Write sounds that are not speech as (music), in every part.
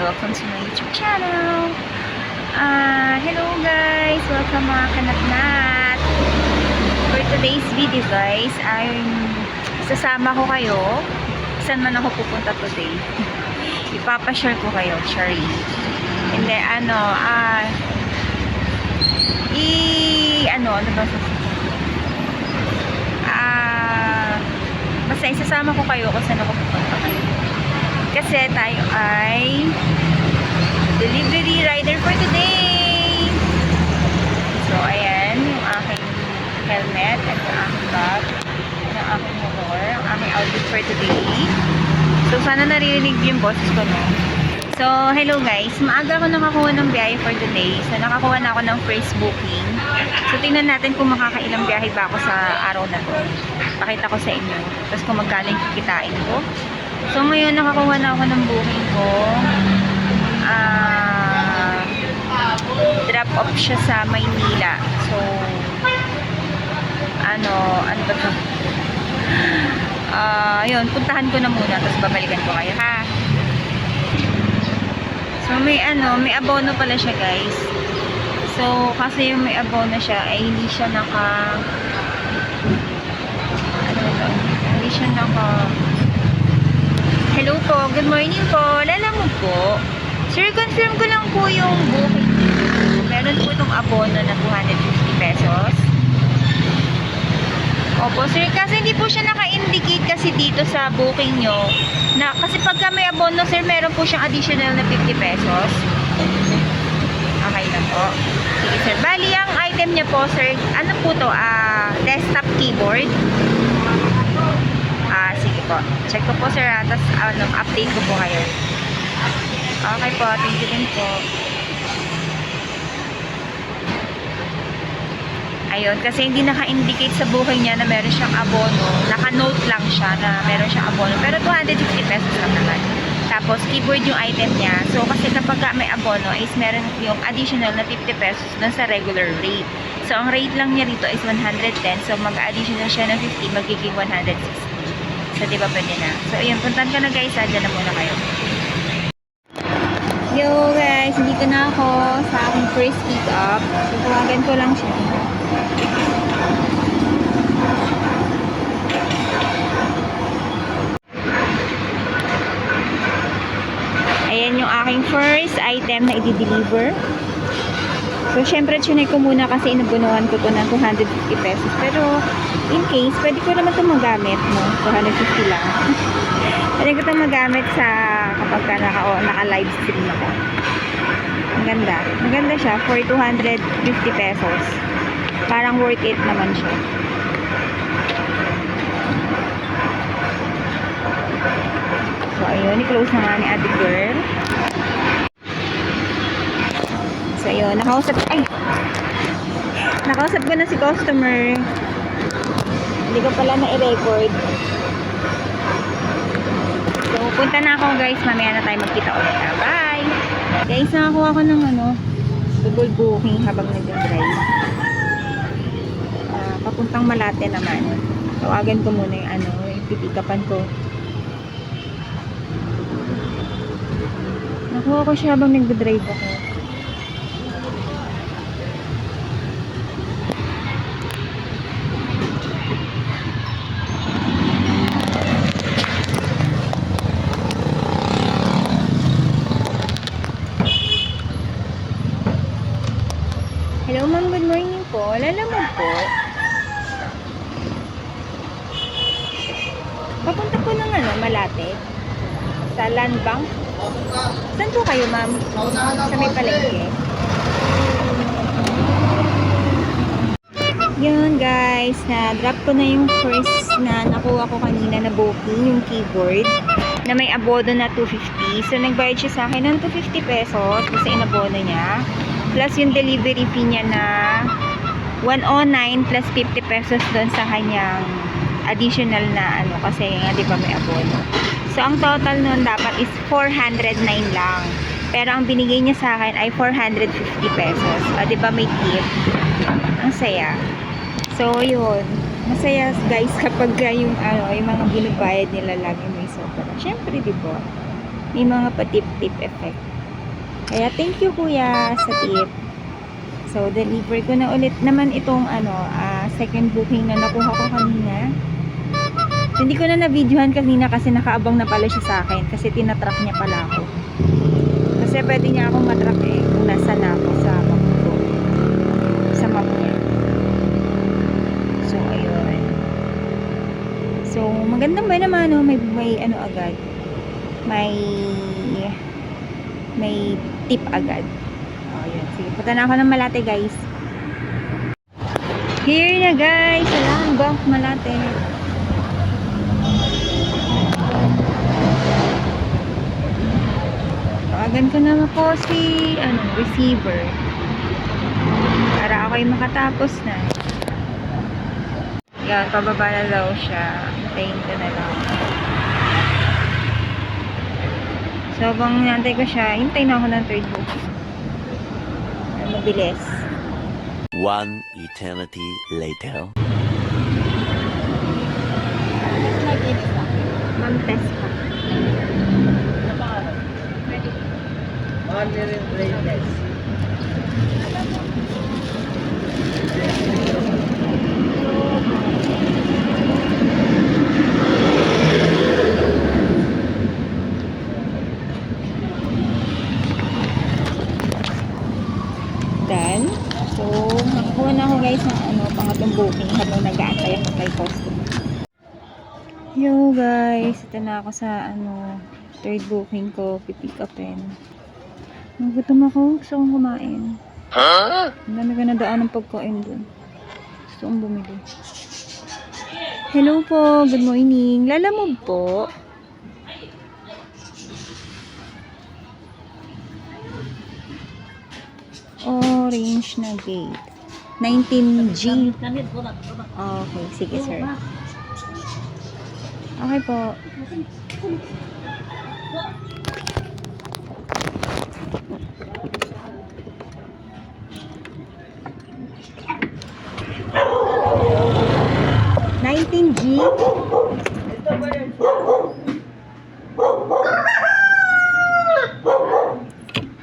welcome to my YouTube channel. Ah, hello guys! Welcome mga kanatnat! For today's video guys, ay sasama ko kayo. Saan man ako pupunta today? (laughs) Ipapashare ko kayo, Shari. And then, ano, ah, i, ano, ano ba sasabihin? Ah, basta isasama ko kayo kung saan ako pupunta kayo. Kasi tayo ay delivery rider for today. So, ayan, yung aking helmet at yung aking bag, yung aking motor, ang aking outfit for today. So, sana naririnig yung boses ko, no? So, hello guys. Maaga ako nakakuha ng biyahe for today. So, nakakuha na ako ng first booking. So, tingnan natin kung makakailang biyahe ba ako sa araw na to. Pakita ko sa inyo. Tapos kung magkano yung kikitain ko. So, ngayon nakakuha na ako ng booking ko. Ah, drop off siya sa Maynila. So, ano, ano ba to? Ah, yun, puntahan ko na muna. Tapos babalikan ko kayo, ha? So, may ano, may abono pala siya, guys. So, kasi yung may abono siya, ay hindi siya naka... Ano ba to? Hindi siya naka... Hello po, good morning po. Lalamog po. Sir, confirm ko lang po yung booking. Meron po itong abono na 250 pesos. Opo, sir. Kasi hindi po siya naka-indicate kasi dito sa booking nyo. Na, kasi pagka may abono, sir, meron po siyang additional na 50 pesos. Okay na po. Sige, sir. Bali, ang item niya po, sir, ano po to? Ah, desktop keyboard. Po. Check ko po, sir. ah. Tapos, ano, update ko po kayo. Okay po. Thank you din po. Ayun, kasi hindi naka-indicate sa buhay niya na meron siyang abono. Naka-note lang siya na meron siyang abono. Pero 250 pesos lang naman. Tapos, keyboard yung item niya. So, kasi kapag may abono is meron yung additional na 50 pesos dun sa regular rate. So, ang rate lang niya rito is 110. So, mag-additional siya ng 50, magiging 160. So, di ba pwede na? So, ayun, puntan ka na guys. Sadya na muna kayo. Yo guys, dito na ako sa aking first pick up. So, tawagan ko lang siya. Ayan yung aking first item na i-deliver. So, syempre, tsunay ko muna kasi inabunuhan ko to ng 250 pesos. Pero, in case, pwede ko naman ito magamit, no? 250 lang. (laughs) pwede ko ito magamit sa kapag ka naka, o, naka-live stream ako. Ang ganda. Maganda siya for 250 pesos. Parang worth it naman siya. So, ayun. I-close na nga ni ate girl. So, ayun. Nakausap, ay! Nakausap ko na si customer. Hindi ko pala na-record. So, punta na ako guys. Mamaya na tayo magkita ulit. ha. Bye! Guys, nakakuha ko ng ano, double booking habang nag-drive. Ah, papuntang Malate naman. Tawagan ko muna yung ano, yung pipikapan ko. Nakuha ko siya habang nag-drive ako. Hello ma'am, good morning po. Lalamog po. Papunta po ng ano, Malate. Sa Land Bank. Saan po kayo ma'am? Sa may palengke. Yun guys, na-drop ko na yung first na nakuha ko kanina na booking, yung keyboard na may abono na 250. So, nagbayad siya sa akin ng 250 pesos kasi inabono niya. Plus yung delivery fee niya na 109 plus 50 pesos doon sa kanyang additional na ano kasi nga di ba may abono. So, ang total nun dapat is 409 lang. Pero ang binigay niya sa akin ay 450 pesos. O, di ba may tip? Ang saya. So, yun. Masaya guys kapag ka yung ano, yung mga binabayad nila lagi may sobra. Syempre, di ba? May mga patip-tip effect. Kaya thank you kuya sa tip. So, deliver ko na ulit naman itong ano, ah, second booking na nakuha ko kanina. Hindi ko na na-videohan kanina kasi nakaabang na pala siya sa akin kasi tinatrack niya pala ako. Kasi pwede niya akong matrack eh kung nasa na ako sa map ko. Sa map niya. So, ayun. So, magandang ba naman, no? May, may ano agad. May may tip agad. Oh, yun. Sige, punta na ako ng Malate, guys. Here na, guys. Salang Bank Malate. Tawagan ko na po si ano, receiver. Para ako ay makatapos na. Yan, pababa na daw siya. Hintayin ko na lang. So, habang nantay ko siya, hintay na ako ng third. Na Mabilis. One eternity later. Ma'am, test pa. Then, so, nakakuha na ako guys ng ano, pangatong booking habang nag-aantay ako kay customer. Yo guys, ito na ako sa ano, third booking ko, pipick upin. Nagutom ako, gusto kong kumain. Ang dami ko na daan ng pagkain dun. Gusto kong bumili. Hello po, good morning. Lalamove po. Orange na gate. 19G. Okay, sige sir. Okay po. Nineteen G.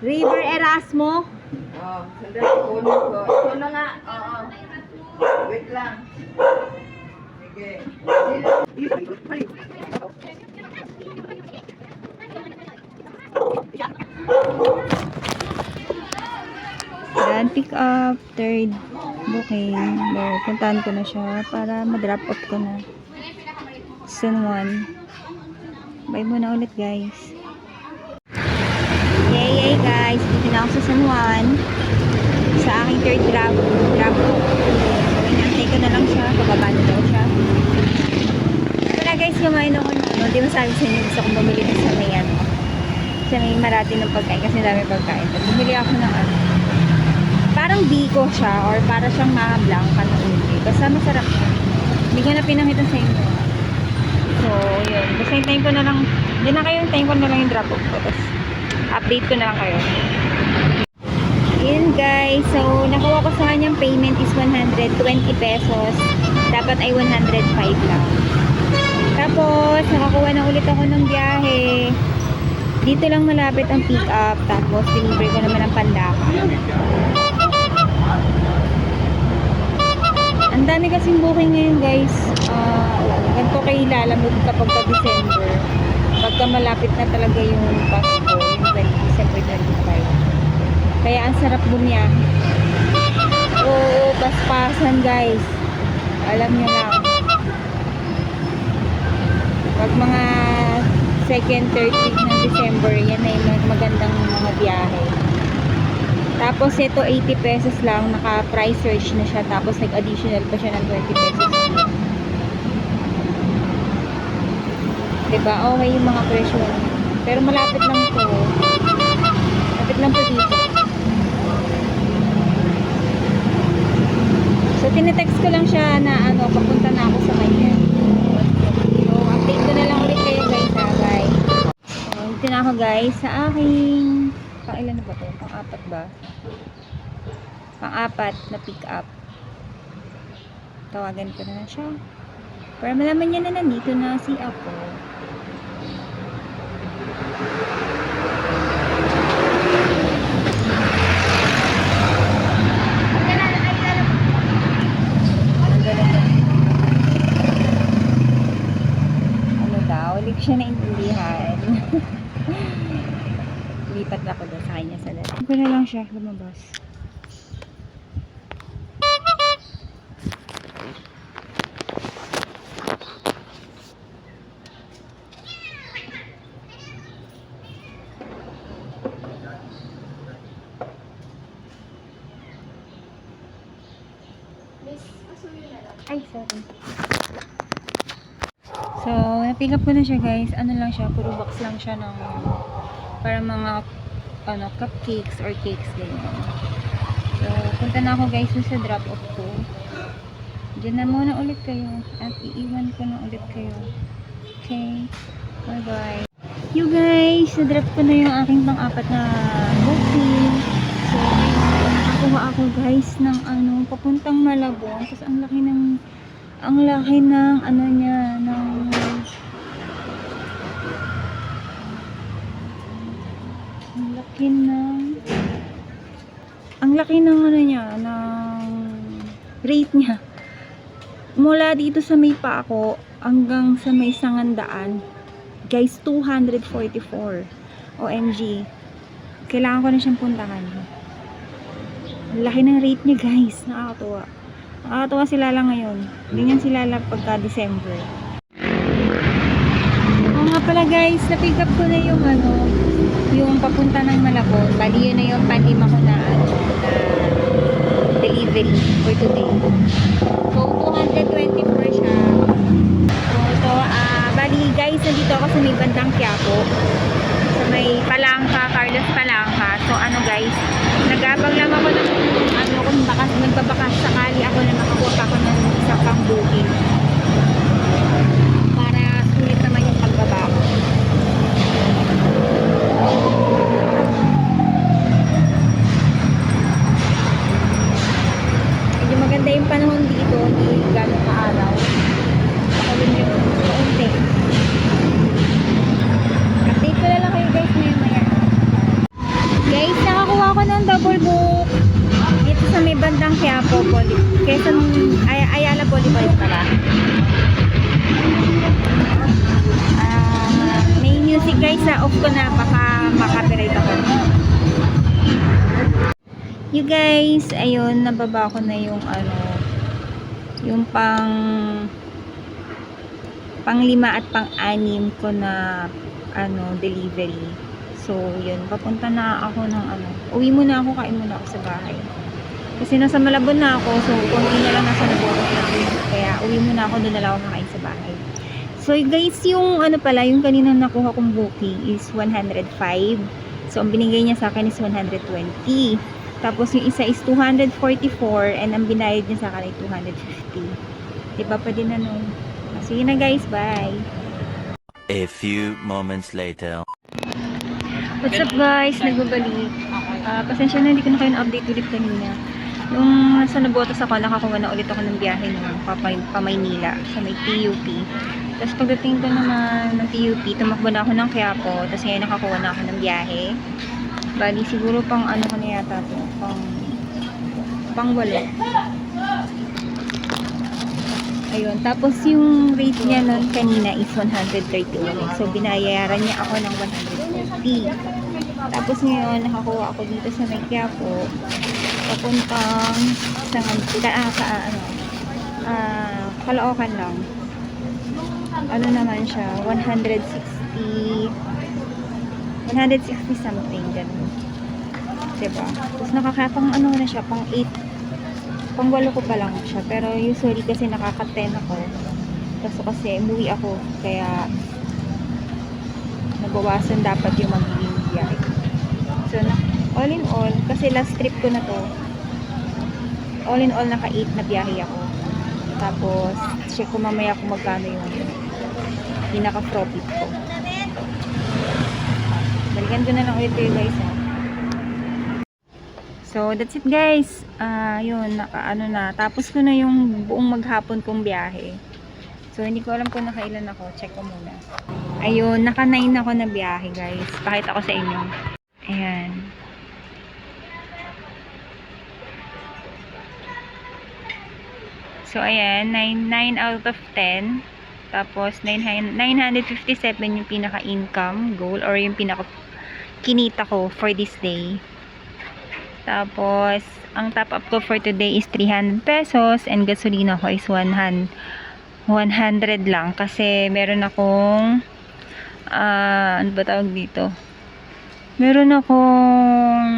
River Erasmo. Oh, sandali, kunin ko. Ito na nga. Oo. Wait lang. Sige. Yan, pick up, third booking. There, puntahan ko na siya para ma-drop off ko na. Soon one. Bye muna ulit guys. Yay, yay guys. Dito na ako sa San Juan. Sa aking third drop, drop off. So, inantay ko na lang siya. Pababa na daw siya. Ito na guys, kumain ako na. Ba sabi sa kong bumili na sa may ano. Sa may marati ng pagkain kasi dami pagkain. So, bumili ako ng ano. Parang biko siya or para siyang maha blanca na uli. Basta masarap siya. Hindi ko na pinakita sa inyo. So, yun. Basta hintayin ko na lang. Hindi na kayo hintayin ko na lang yung drop off ko. Tapos, update ko na lang kayo. Yun guys. So, nakuha ko sa kanyang payment is 120 pesos. Dapat ay 105 lang. Tapos, nakakuha na ulit ako ng biyahe. Dito lang malapit ang pick up. Tapos, deliver ko naman ang pandaka. Ang dami kasing booking ngayon guys. Ah, ganito kay lalamove kapag ka December. Pagka malapit na talaga yung Pasko, yung 20, December 25. Kaya ang sarap bumiyahe. Oo, paspasan guys. Alam nyo lang. Mga second, third week ng December, yan yung magandang mga biyahe. Tapos ito 80 pesos lang, naka price search na siya tapos nag-additional pa siya ng 20 pesos. Diba? Okay yung mga presyo. Pero malapit lang to. Malapit lang to dito. So tinetext ko lang siya na ano, papunta na ako sa kanya. Update ko na lang ulit kayo guys ha, bye. So, dito na ako guys sa aking pang ilan ba to? Pang apat ba? Pang apat na pick up. Tawagan ko na na siya. Para malaman niya na nandito na si Apo. Ang galing na. Ano daw? Hindi ko siya naintindihan. (laughs) Lipat na ako doon sa kanya sa laro. Ako na lang siya lumabas. Ay, sorry. So, na-pick up ko na siya guys. Ano lang siya, puro box lang siya ng para mga ano, cupcakes or cakes ganyan. So, punta na ako guys sa drop off ko. Diyan na muna ulit kayo. At iiwan ko na ulit kayo. Okay? Bye-bye. You guys, na-drop ko na yung aking pang-apat na booking. So, nakakuha ako guys ng ano, papuntang Malabon. Tapos ang laki ng ang laki ng ano niya, ng ang laki ng ang laki ng ano niya, ng rate niya. Mula dito sa may pa ako hanggang sa may sangandaan. Guys, 244. OMG. Kailangan ko na siyang puntahan. Ang laki ng rate niya, guys. Nakakatuwa. Nakakatuwa sila lang ngayon. Ganyan sila lang pagka December. Oo nga pala guys, na-pick up ko na yung ano, yung papunta ng Malabon. Bali yun na yung panlima ko na ano, delivery for today. So, 224 siya. So, ito, ah, bali guys, nandito ako sa may bandang Quiapo. Sa may Palangka, Carlos Palangka. So, ano guys, nag-abang lang ako ng, ano, kung baka, nagbabakas sakali ako na makakuha ako ng isang pang booking. Maganda yung panahon dito, hindi gano'ng kaaraw. Pakawin yung kaunti. Update ko na lang kayo guys maya maya. Guys, nakakuha ko ng double book. Dito sa may bandang Quiapo, Boli. Quezon, Ay Ayala Boulevard pala. Ah, may music guys na off ko na baka makapiright ako. Guys, ayun, nababa ko na yung ano, yung pang pang lima at pang anim ko na ano, delivery. So, yun, papunta na ako ng ano, uwi muna ako, kain muna ako sa bahay. Kasi nasa Malabon na ako, so konti na lang nasa Naboros na ako. Kaya uwi muna ako, doon na lang ako sa bahay. So guys, yung ano pala, yung kanina nakuha kong booking is 105. So ang binigay niya sa akin is 120. Tapos yung isa is 244 and ang binayad niya sa akin ay 250. Diba pa din ano? Sige na guys, bye! A few moments later. What's up guys? Nagbabalik. Ah, pasensya na, hindi ko na kayo na-update ulit kanina. Nung nasa Nabotas ako, nakakuha na ulit ako ng biyahe ng pa, pa Maynila sa may PUP. Tapos pagdating ko naman ng PUP, tumakbo na ako ng Quiapo. Tapos ngayon nakakuha na ako ng biyahe. Bali, siguro pang ano ko na yata to, pang pang walo. Ayun. Tapos yung rate niya nun kanina is 131. So, binayaran niya ako ng 140. Tapos ngayon, nakakuha ako dito sa Quiapo. Papuntang sa, sa, ah, sa ano, ah, Caloocan lang. Ano naman siya, 160, 160 something, ganun. Diba? Tapos nakakapang ano na siya, pang 8 pang walo ko pa lang siya. Pero usually kasi nakaka-10 ako. Kaso kasi umuwi ako. Kaya nabawasan dapat yung magiging biyahe. So, all in all, kasi last trip ko na to, all in all, naka-8 na biyahe ako. Tapos, check ko mamaya kung magkano yung pinaka-profit ko. Ko na lang ulit kayo guys ha. So, that's it guys. Ah, yun, naka, ano na. Tapos ko na yung buong maghapon kong biyahe. So, hindi ko alam kung nakailan ako. Check ko muna. Ayun, naka 9 ako na biyahe guys. Pakita ko sa inyo. Ayan. So, ayan. 9, 9 out of 10. Tapos, 9, 957 yung pinaka-income goal or yung pinaka kinita ko for this day. Tapos, ang top up ko for today is 300 pesos and gasolina ko is 100, 100 lang kasi meron akong ah ano ba tawag dito? Meron akong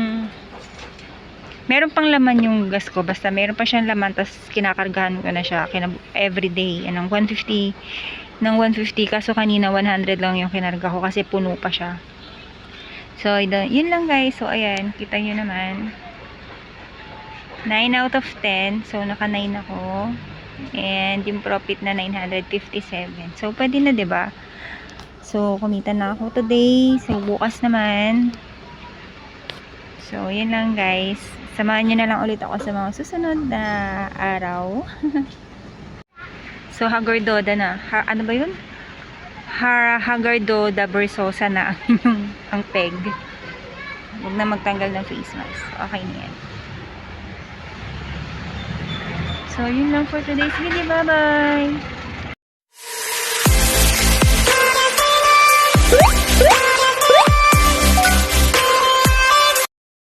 meron pang laman yung gas ko basta meron pa siyang laman tapos kinakargahan ko na siya kinab- everyday anong 150 ng 150 kaso kanina 100 lang yung kinarga ko kasi puno pa siya So, yun lang guys. So, ayan. Kita nyo naman. 9 out of 10. So, naka 9 ako. And yung profit na 957. So, pwede na ba So, kumita na ako today. So, bukas naman. So, yun lang guys. Samahan nyo na lang ulit ako sa mga susunod na araw. (laughs) so, Hagordoda na. Ha, ano ba yun? Hagardo da Versosa na ang inyong ang peg. Huwag na magtanggal ng face mask. Okay na yan. So, yun lang for today's video. Bye-bye!